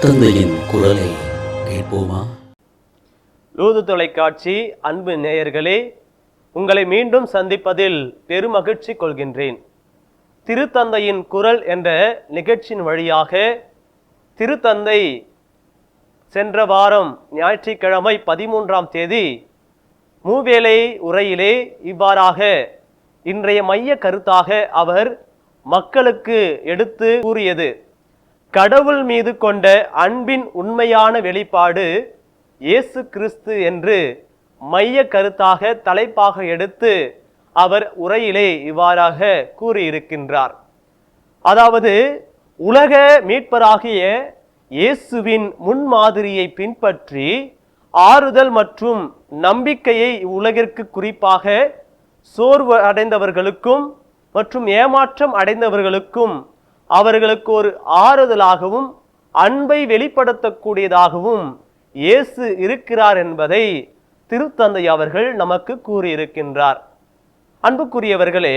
திருத்தந்தையின் குரலை கேட்போமா? லூது தொலைக்காட்சி அன்பு நேயர்களே உங்களை மீண்டும் சந்திப்பதில் பெருமகிழ்ச்சி கொள்கின்றேன். திருத்தந்தையின் குரல் என்ற நிகழ்ச்சியின் வழியாக திருத்தந்தை சென்ற வாரம் ஞாயிற்றுக்கிழமை பதிமூன்றாம் தேதி மூவேலை உரையிலே இவ்வாறாக இன்றைய மைய கருத்தாக அவர் மக்களுக்கு எடுத்து கூறியது. கடவுள் மீது கொண்ட அன்பின் உண்மையான வெளிப்பாடு இயேசு கிறிஸ்து என்று மைய கருத்தாக தலைப்பாக எடுத்து அவர் உரையிலே இவ்வாறாக கூறியிருக்கின்றார். அதாவது உலக மீட்பராகிய இயேசுவின் முன்மாதிரியை பின்பற்றி ஆறுதல் மற்றும் நம்பிக்கையை உலகிற்கு குறிப்பாக சோர்வு அடைந்தவர்களுக்கும் மற்றும் ஏமாற்றம் அடைந்தவர்களுக்கும் அவர்களுக்கு ஒரு ஆறுதலாகவும் அன்பை வெளிப்படுத்தக்கூடியதாகவும் இயேசு இருக்கிறார் என்பதை திருத்தந்தை அவர்கள் நமக்கு கூறியிருக்கின்றார். அன்புக்குரியவர்களே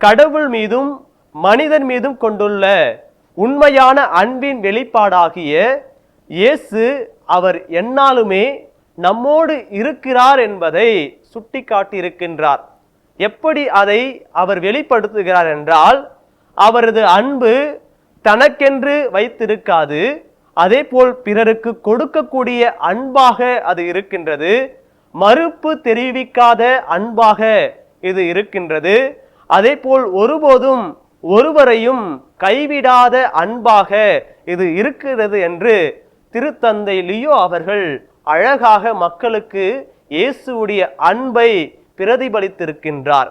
கடவுள் மீதும் மனிதன் மீதும் கொண்டுள்ள உண்மையான அன்பின் வெளிப்பாடாகிய இயேசு அவர் என்னாலுமே நம்மோடு இருக்கிறார் என்பதை சுட்டிக்காட்டியிருக்கின்றார். எப்படி அதை அவர் வெளிப்படுத்துகிறார் என்றால் அவரது அன்பு தனக்கென்று வைத்திருக்காது அதே போல் பிறருக்கு கொடுக்கக்கூடிய அன்பாக அது இருக்கின்றது. மறுப்பு தெரிவிக்காத அன்பாக இது இருக்கின்றது. அதே போல் ஒருபோதும் ஒருவரையும் கைவிடாத அன்பாக இது இருக்கிறது என்று திருத்தந்தை லியோ அவர்கள் அழகாக மக்களுக்கு இயேசுவுடைய அன்பை பிரதிபலித்திருக்கின்றார்.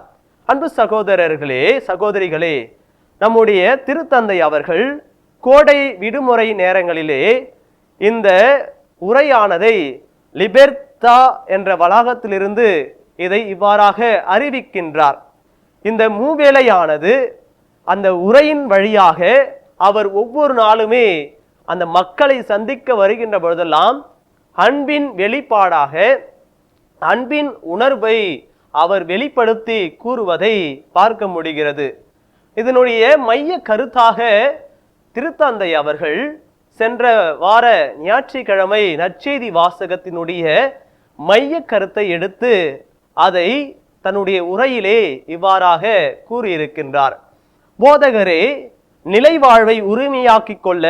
அன்பு சகோதரர்களே சகோதரிகளே நம்முடைய திருத்தந்தை அவர்கள் கோடை விடுமுறை நேரங்களிலே இந்த உரையானதை லிபெர்தா என்ற வளாகத்திலிருந்து இதை இவ்வாறாக அறிவிக்கின்றார். இந்த மூவேளையானது அந்த உரையின் வழியாக அவர் ஒவ்வொரு நாளுமே அந்த மக்களை சந்திக்க வருகின்ற பொழுதெல்லாம் அன்பின் வெளிப்பாடாக அன்பின் உணர்வை அவர் வெளிப்படுத்தி கூறுவதை பார்க்க முடிகிறது. இதனுடைய மைய கருத்தாக திருத்தந்தை அவர்கள் சென்ற வார ஞாயிற்றுக்கிழமை நற்செய்தி வாசகத்தினுடைய மைய கருத்தை எடுத்து அதை தன்னுடைய உரையிலே இவ்வாறாக கூறியிருக்கின்றார். போதகரே நிலை வாழ்வை உரிமையாக்கிக் கொள்ள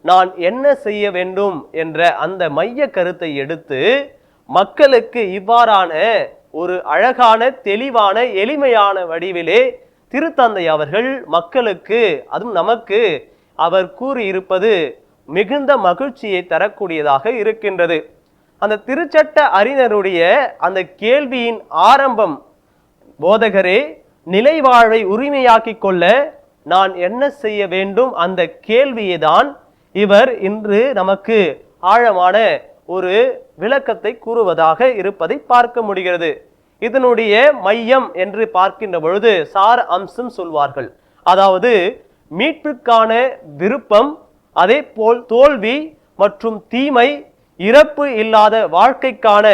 நான் என்ன செய்ய வேண்டும் என்ற அந்த மைய கருத்தை எடுத்து மக்களுக்கு இவ்வாறான ஒரு அழகான தெளிவான எளிமையான வடிவிலே திருத்தந்தை அவர்கள் மக்களுக்கு அதுவும் நமக்கு அவர் கூறியிருப்பது மிகுந்த மகிழ்ச்சியை தரக்கூடியதாக இருக்கின்றது. அந்த திருச்சட்ட அறிஞருடைய அந்த கேள்வியின் ஆரம்பம் போதகரே நிலைவாழ்வை உரிமையாக்கி உரிமையாக்கிக் கொள்ள நான் என்ன செய்ய வேண்டும்? அந்த கேள்வியை தான் இவர் இன்று நமக்கு ஆழமான ஒரு விளக்கத்தை கூறுவதாக இருப்பதை பார்க்க முடிகிறது. இதனுடைய மையம் என்று பார்க்கின்ற பொழுது சார் அம்சம் சொல்வார்கள். அதாவது மீட்புக்கான விருப்பம் அதே போல் தோல்வி மற்றும் தீமை இறப்பு இல்லாத வாழ்க்கைக்கான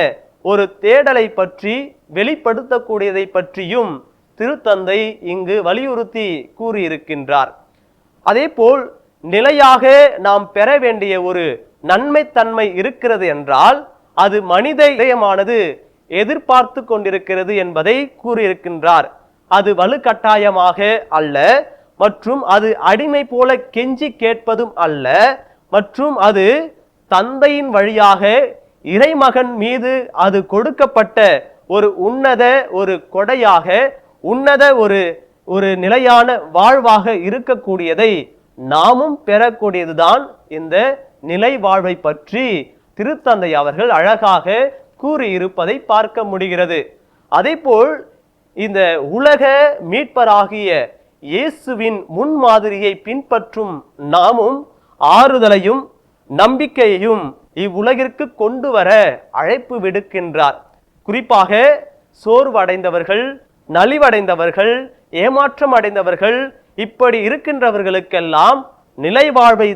ஒரு தேடலை பற்றி வெளிப்படுத்தக்கூடியதை பற்றியும் திருத்தந்தை இங்கு வலியுறுத்தி கூறியிருக்கின்றார். அதே போல் நிலையாக நாம் பெற வேண்டிய ஒரு நன்மைத்தன்மை இருக்கிறது என்றால் அது மனித இதயமானது எதிர்பார்த்து கொண்டிருக்கிறது என்பதை கூறியிருக்கின்றார். அது வலுக்கட்டாயமாக அல்ல மற்றும் அது அடிமை போல கெஞ்சி கேட்பதும் அல்ல மற்றும் அது தந்தையின் வழியாக இறைமகன் மீது அது கொடுக்கப்பட்ட ஒரு உன்னத ஒரு கொடையாக உன்னத ஒரு ஒரு நிலையான வாழ்வாக இருக்கக்கூடியதை நாமும் பெறக்கூடியதுதான் இந்த நிலை வாழ்வை பற்றி திருத்தந்தை அவர்கள் அழகாக கூறியிருப்பதை பார்க்க முடிகிறது. அதேபோல் இந்த உலக மீட்பராகிய இயேசுவின் முன்மாதிரியை பின்பற்றும் நாமும் ஆறுதலையும் நம்பிக்கையையும் இவ்வுலகிற்கு கொண்டு வர அழைப்பு விடுக்கின்றார். குறிப்பாக சோர்வடைந்தவர்கள் நலிவடைந்தவர்கள் ஏமாற்றம் அடைந்தவர்கள் இப்படி இருக்கின்றவர்களுக்கெல்லாம் நிலை வாழ்வை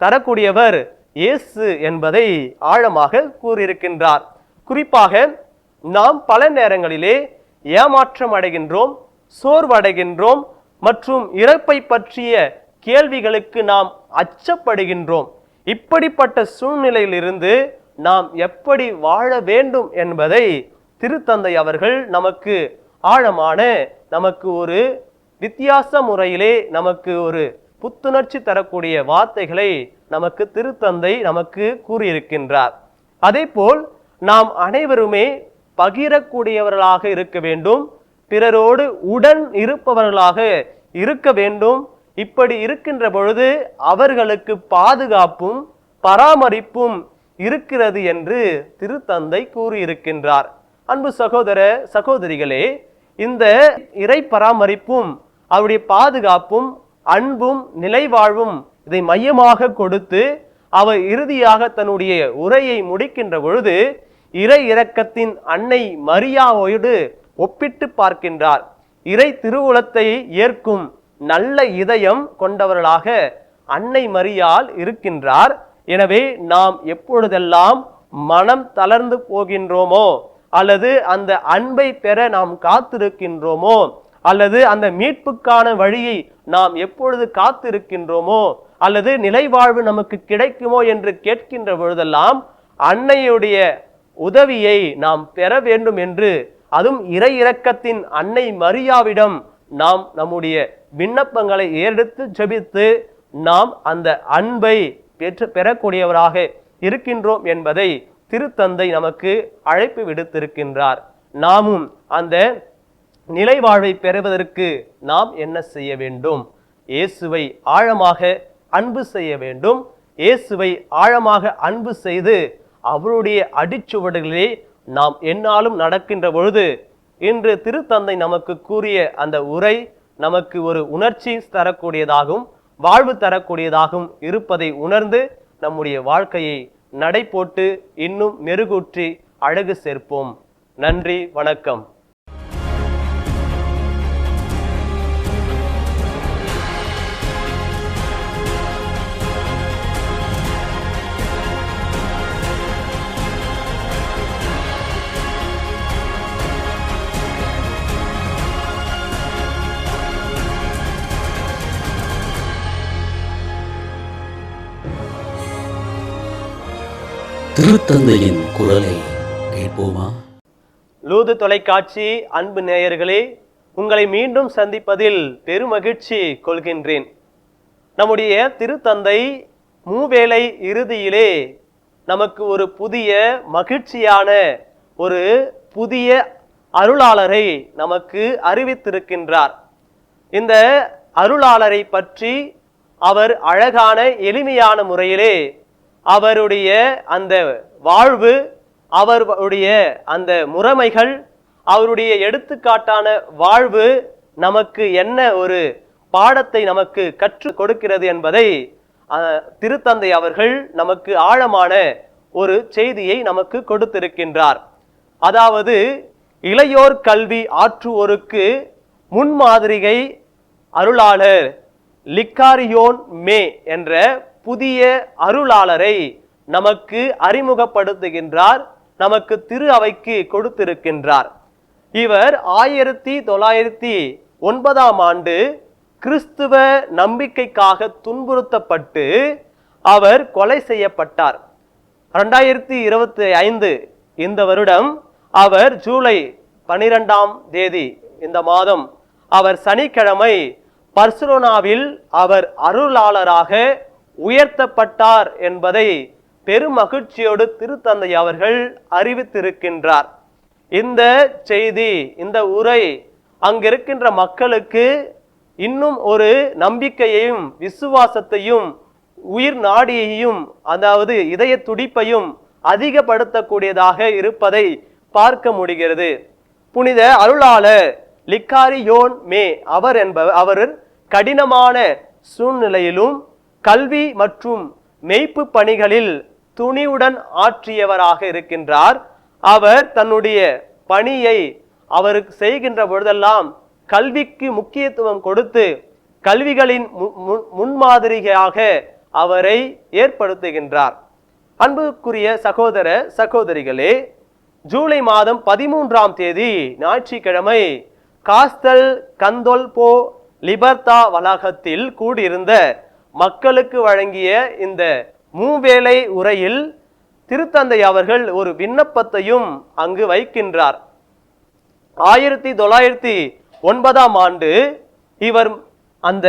தரக்கூடியவர் இயேசு என்பதை ஆழமாக கூறியிருக்கின்றார். குறிப்பாக நாம் பல நேரங்களிலே ஏமாற்றம் அடைகின்றோம் சோர்வடைகின்றோம் மற்றும் இறப்பை பற்றிய கேள்விகளுக்கு நாம் அச்சப்படுகின்றோம். இப்படிப்பட்ட சூழ்நிலையிலிருந்து நாம் எப்படி வாழ வேண்டும் என்பதை திருத்தந்தை அவர்கள் நமக்கு ஆழமான நமக்கு ஒரு வித்தியாச முறையிலே நமக்கு ஒரு புத்துணர்ச்சி தரக்கூடிய வார்த்தைகளை நமக்கு திருத்தந்தை நமக்கு கூறியிருக்கின்றார். அதே போல் நாம் அனைவருமே பகிரக்கூடியவர்களாக இருக்க வேண்டும் பிறரோடு உடன் இருப்பவர்களாக இருக்க வேண்டும். இப்படி இருக்கின்ற பொழுது அவர்களுக்கு பாதுகாப்பும் பராமரிப்பும் இருக்கிறது என்று திருத்தந்தை கூறியிருக்கின்றார். அன்பு சகோதர சகோதரிகளே இந்த இறை பராமரிப்பும் அவருடைய பாதுகாப்பும் அன்பும் நிலைவாழ்வும் இதை மையமாக கொடுத்து அவர் இறுதியாக தன்னுடைய உரையை முடிக்கின்ற பொழுது இறை இரக்கத்தின் அன்னை மரியாவோடு ஒப்பிட்டு பார்க்கின்றார். இறை திருவுளத்தை ஏற்கும் நல்ல இதயம் கொண்டவர்களாக அன்னை மரியால் இருக்கின்றார். எனவே நாம் எப்பொழுதெல்லாம் மனம் தளர்ந்து போகின்றோமோ அல்லது அந்த அன்பை பெற நாம் காத்திருக்கின்றோமோ அல்லது அந்த மீட்புக்கான வழியை நாம் எப்பொழுது காத்திருக்கின்றோமோ அல்லது நிலைவாழ்வு நமக்கு கிடைக்குமோ என்று கேட்கின்ற பொழுதெல்லாம் அன்னையுடைய உதவியை நாம் பெற வேண்டும் என்று அதுவும் இறை இரக்கத்தின் அன்னை மரியாவிடம் நாம் நம்முடைய விண்ணப்பங்களை ஏறெடுத்து ஜெபித்து நாம் அந்த அன்பை பெற்று பெறக்கூடியவராக இருக்கின்றோம் என்பதை திருத்தந்தை நமக்கு அழைப்பு விடுத்திருக்கின்றார். நாமும் அந்த நிலைவாழ்வை பெறுவதற்கு நாம் என்ன செய்ய வேண்டும்? இயேசுவை ஆழமாக அன்பு செய்ய வேண்டும். இயேசுவை ஆழமாக அன்பு செய்து அவருடைய அடிச்சுவடுகளிலே நாம் என்னாலும் நடக்கின்ற பொழுது இன்று திருத்தந்தை நமக்கு கூறிய அந்த உரை நமக்கு ஒரு உணர்ச்சி தரக்கூடியதாகவும் வாழ்வு தரக்கூடியதாகவும் இருப்பதை உணர்ந்து நம்முடைய வாழ்க்கையை நடை போட்டு இன்னும் மெருகூற்றி அழகு சேர்ப்போம். நன்றி வணக்கம். திருத்தந்தையின் குரலை கேட்போமா? லூது தொலைக்காட்சி அன்பு நேயர்களே உங்களை மீண்டும் சந்திப்பதில் பெருமகிழ்ச்சி கொள்கின்றேன். நம்முடைய திருத்தந்தை மூவேளை இறுதியிலே நமக்கு ஒரு புதிய மகிழ்ச்சியான ஒரு புதிய அருளாளரை நமக்கு அறிவித்திருக்கின்றார். இந்த அருளாளரை பற்றி அவர் அழகான எளிமையான முறையிலே அவருடைய அந்த வாழ்வு அவருடைய அந்த முறைமைகள் அவருடைய எடுத்துக்காட்டான வாழ்வு நமக்கு என்ன ஒரு பாடத்தை நமக்கு கற்றுக் கொடுக்கிறது என்பதை திருத்தந்தை அவர்கள் நமக்கு ஆழமான ஒரு செய்தியை நமக்கு கொடுத்திருக்கின்றார். அதாவது இளையோர் கல்வி ஆற்றுவோருக்கு முன்மாதிரிகை அருளாளர் லிக்காரியோன் மே என்ற புதிய அருளாளரை நமக்கு அறிமுகப்படுத்துகின்றார் நமக்கு திரு அவைக்கு கொடுத்திருக்கின்றார். இவர் ஆயிரத்தி தொள்ளாயிரத்தி ஒன்பதாம் ஆண்டு கிறிஸ்துவ நம்பிக்கைக்காக துன்புறுத்தப்பட்டு அவர் கொலை செய்யப்பட்டார். ரெண்டாயிரத்தி இருபத்தி ஐந்து இந்த வருடம் அவர் ஜூலை பனிரெண்டாம் தேதி இந்த மாதம் அவர் சனிக்கிழமை பர்சுலோனாவில் அவர் அருளாளராக உயர்த்தப்பட்டார் என்பதை பெருமகிழ்ச்சியோடு திருத்தந்தை அவர்கள் அறிவித்திருக்கின்றார். இந்த செய்தி இந்த உரை அங்கிருக்கின்ற மக்களுக்கு இன்னும் ஒரு நம்பிக்கையையும் விசுவாசத்தையும் உயிர் நாடியையும் அதாவது இதய துடிப்பையும் அதிகப்படுத்தக்கூடியதாக இருப்பதை பார்க்க முடிகிறது. புனித அருளாளர் லிக்காரி யோன் மே அவர் என்பவர் அவர் கடினமான சூழ்நிலையிலும் கல்வி மற்றும் மெய்ப்பு பணிகளில் துணிவுடன் ஆற்றியவராக இருக்கின்றார். அவர் தன்னுடைய பணியை அவருக்கு செய்கின்ற பொழுதெல்லாம் கல்விக்கு முக்கியத்துவம் கொடுத்து கல்விகளின் மு- மு- முன்மாதிரியாக அவரை ஏற்படுத்துகின்றார். அன்புக்குரிய சகோதர சகோதரிகளே ஜூலை மாதம் பதிமூன்றாம் தேதி ஞாயிற்றுக்கிழமை காஸ்தல் கந்தோல்போ லிபர்தா வளாகத்தில் கூடியிருந்த மக்களுக்கு வழங்கிய இந்த மூவேளை உரையில் திருத்தந்தை அவர்கள் ஒரு விண்ணப்பத்தையும் அங்கு வைக்கின்றார். ஆயிரத்தி தொள்ளாயிரத்தி ஒன்பதாம் ஆண்டு இவர் அந்த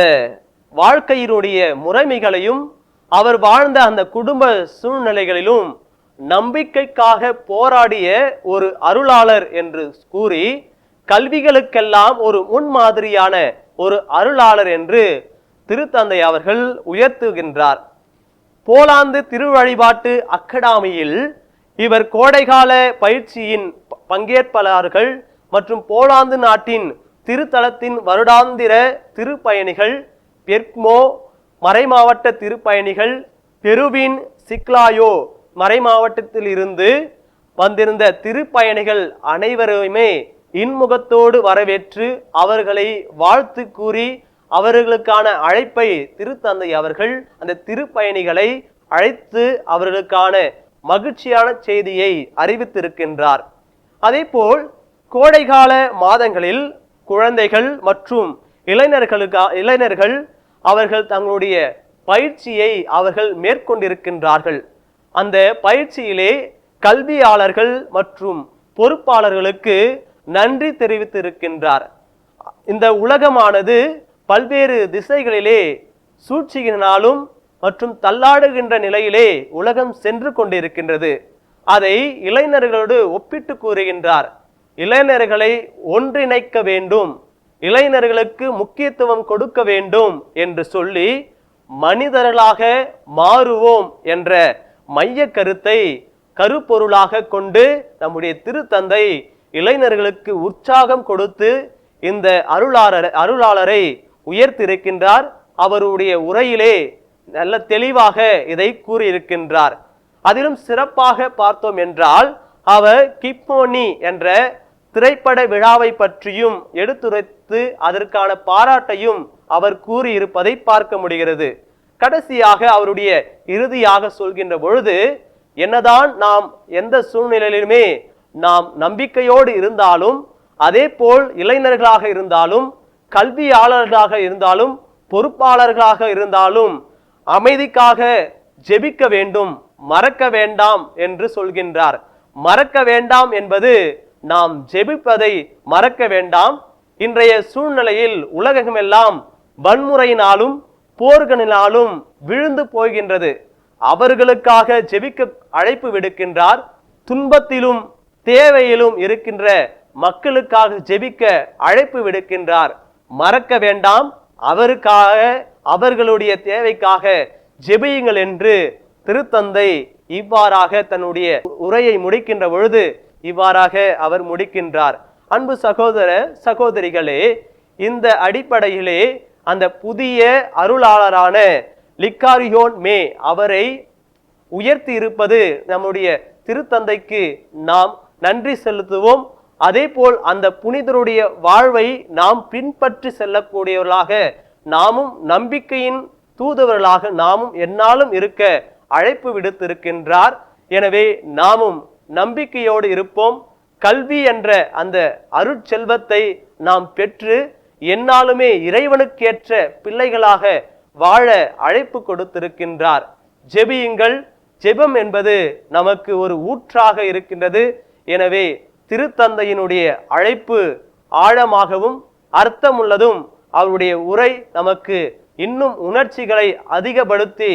வாழ்க்கையினுடைய முறைமைகளையும் அவர் வாழ்ந்த அந்த குடும்ப சூழ்நிலைகளிலும் நம்பிக்கைக்காக போராடிய ஒரு அருளாளர் என்று கூறி கல்விகளுக்கெல்லாம் ஒரு முன்மாதிரியான ஒரு அருளாளர் என்று திருத்தந்தை அவர்கள் உயர்த்துகின்றார். போலாந்து திருவழிபாட்டு அகாடமியில் இவர் கோடைகால பயிற்சியின் ப- பங்கேற்பாளர்கள் மற்றும் போலாந்து நாட்டின் திருத்தலத்தின் வருடாந்திர திருப்பயணிகள் பெர்க்மோ மறைமாவட்ட திருப்பயணிகள் பெருவின் சிக்லாயோ மறைமாவட்டத்தில் இருந்து வந்திருந்த திருப்பயணிகள் அனைவருமே இன்முகத்தோடு வரவேற்று அவர்களை வாழ்த்து கூறி அவர்களுக்கான அழைப்பை திருத்தந்தை அவர்கள் அந்த திருப்பயணிகளை அழைத்து அவர்களுக்கான மகிழ்ச்சியான செய்தியை அறிவித்திருக்கின்றார். அதேபோல் கோடைகால மாதங்களில் குழந்தைகள் மற்றும் இளைஞர்களுக்கா இளைஞர்கள் அவர்கள் தங்களுடைய பயிற்சியை அவர்கள் மேற்கொண்டிருக்கின்றார்கள். அந்த பயிற்சியிலே கல்வியாளர்கள் மற்றும் பொறுப்பாளர்களுக்கு நன்றி தெரிவித்திருக்கின்றார். இந்த உலகமானது பல்வேறு திசைகளிலே சூழ்ச்சியினாலும் மற்றும் தள்ளாடுகின்ற நிலையிலே உலகம் சென்று கொண்டிருக்கின்றது. அதை இளைஞர்களோடு ஒப்பிட்டு கூறுகின்றார். இளைஞர்களை ஒன்றிணைக்க வேண்டும். இளைஞர்களுக்கு முக்கியத்துவம் கொடுக்க வேண்டும் என்று சொல்லி மனிதர்களாக மாறுவோம் என்ற மைய கருத்தை கருப்பொருளாக கொண்டு நம்முடைய திருத்தந்தை இளைஞர்களுக்கு உற்சாகம் கொடுத்து இந்த அருளாளர் அருளாளரை உயர்த்திருக்கின்றார் அவருடைய உரையிலே நல்ல தெளிவாக இதை கூறியிருக்கின்றார். அதிலும் சிறப்பாக பார்த்தோம் என்றால் அவர் கிப்போனி என்ற திரைப்பட விழாவை பற்றியும் எடுத்துரைத்து அதற்கான பாராட்டையும் அவர் கூறியிருப்பதை பார்க்க முடிகிறது. கடைசியாக அவருடைய இறுதியாக சொல்கின்ற பொழுது என்னதான் நாம் எந்த சூழ்நிலையிலுமே நாம் நம்பிக்கையோடு இருந்தாலும் அதே போல் இளைஞர்களாக இருந்தாலும் கல்வியாளர்களாக இருந்தாலும் பொறுப்பாளர்களாக இருந்தாலும் அமைதிக்காக ஜெபிக்க வேண்டும் மறக்க வேண்டாம் என்று சொல்கின்றார். மறக்க வேண்டாம் என்பது நாம் ஜெபிப்பதை மறக்க வேண்டாம். இன்றைய சூழ்நிலையில் உலகமெல்லாம் வன்முறையினாலும் போர்களினாலும் விழுந்து போகின்றது. அவர்களுக்காக ஜெபிக்க அழைப்பு விடுக்கின்றார். துன்பத்திலும் தேவையிலும் இருக்கின்ற மக்களுக்காக ஜெபிக்க அழைப்பு விடுக்கின்றார். மறக்க வேண்டாம். அவருக்காக அவர்களுடைய தேவைக்காக ஜெபியுங்கள் என்று திருத்தந்தை இவ்வாறாக தன்னுடைய உரையை முடிக்கின்ற பொழுது இவ்வாறாக அவர் முடிக்கின்றார். அன்பு சகோதர சகோதரிகளே இந்த அடிப்படையிலே அந்த புதிய அருளாளரான லிக்காரியோன் மே அவரை உயர்த்தி இருப்பது நம்முடைய திருத்தந்தைக்கு நாம் நன்றி செலுத்துவோம். அதேபோல் அந்த புனிதருடைய வாழ்வை நாம் பின்பற்றி செல்லக்கூடியவர்களாக நாமும் நம்பிக்கையின் தூதுவர்களாக நாமும் என்னாலும் இருக்க அழைப்பு விடுத்திருக்கின்றார். எனவே நாமும் நம்பிக்கையோடு இருப்போம். கல்வி என்ற அந்த அருட்செல்வத்தை நாம் பெற்று என்னாலுமே இறைவனுக்கேற்ற பிள்ளைகளாக வாழ அழைப்பு கொடுத்திருக்கின்றார். ஜெபியுங்கள். ஜெபம் என்பது நமக்கு ஒரு ஊற்றாக இருக்கின்றது. எனவே திருத்தந்தையினுடைய அழைப்பு ஆழமாகவும் அர்த்தமுள்ளதும் அவருடைய உரை நமக்கு இன்னும் உணர்ச்சிகளை அதிகப்படுத்தி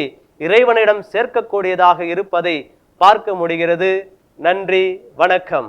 இறைவனிடம் சேர்க்கக்கூடியதாக இருப்பதை பார்க்க முடிகிறது. நன்றி வணக்கம்.